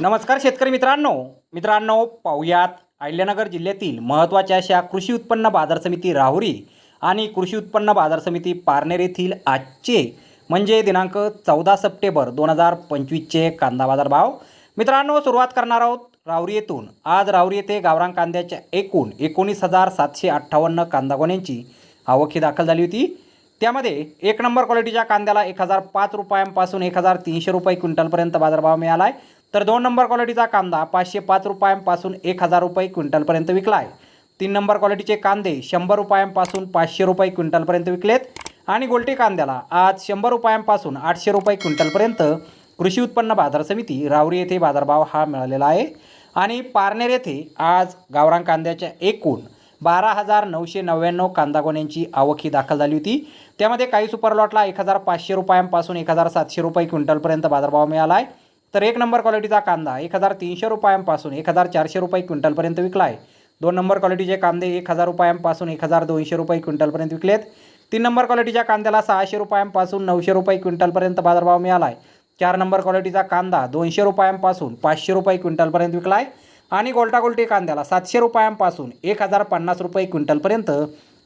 नमस्कार शेतकरी मित्रांनो. मित्रांनो पाहुयात अहिल्यानगर जिल्ह्यातील महत्त्वाच्या अशा कृषी उत्पन्न बाजार समिती राहुरी आणि कृषी उत्पन्न बाजार समिती पारनेर येथील आजचे म्हणजे दिनांक चौदा सप्टेंबर दोन हजार पंचवीसचे कांदा बाजार भाव मित्रांनो सुरुवात करणार आहोत राहुरी येथून. आज राहुरी येथे गावरान कांद्याच्या एकूण एकोणीस हजार सातशे अठ्ठावन्न कांदा गोण्यांची आवक ही दाखल झाली होती. त्यामध्ये एक नंबर क्वालिटीच्या कांद्याला एक हजार पाच रुपयांपासून एक हजार तीनशे रुपये क्विंटलपर्यंत बाजारभाव मिळाला आहे तर दोन नंबर क्वालिटीचा कांदा पाचशे पाच रुपयांपासून एक हजार रुपये क्विंटलपर्यंत विकला आहे तीन नंबर क्वालिटीचे कांदे शंभर रुपयांपासून पाचशे रुपये क्विंटलपर्यंत विकलेत. आणि गोल्टी कांद्याला आज शंभर रुपयांपासून आठशे रुपये क्विंटलपर्यंत कृषी उत्पन्न बाजार समिती रावरी येथे बाजारभाव हा मिळालेला आहे. आणि पारनेर येथे आज गावरान कांद्याच्या एकूण बारा हजार नऊशे नव्याण्णव कांदागोन्यांची आवक ही दाखल झाली होती. त्यामध्ये काही सुपर लॉटला एक हजार पाचशे रुपयांपासून एक हजार सातशे रुपये क्विंटलपर्यंत बाजारभाव मिळाला आहे तर एक नंबर क्वालिटीचा कांदा एक हजार तीनशे रुपयांपासून एक हजार चारशे रुपये क्विंटलपर्यंत विकला आहे दोन नंबर क्वालिटीचे कांदे एक हजार रुपयांपासून एक हजार दोनशे रुपये क्विंटलपर्यंत विकलेत. तीन नंबर क्वालिटीच्या कांद्याला सहाशे रुपयांपासून नऊशे रुपये क्विंटलपर्यंत बाजारभाव मिळाला आहे चार नंबर क्वालिटीचा कांदा दोनशे रुपयांपासून पाचशे रुपये क्विंटलपर्यंत विकला आहे आणि गोल्टा गोल्टी कांद्याला सातशे रुपयांपासून एक हजार पन्नास रुपये क्विंटलपर्यंत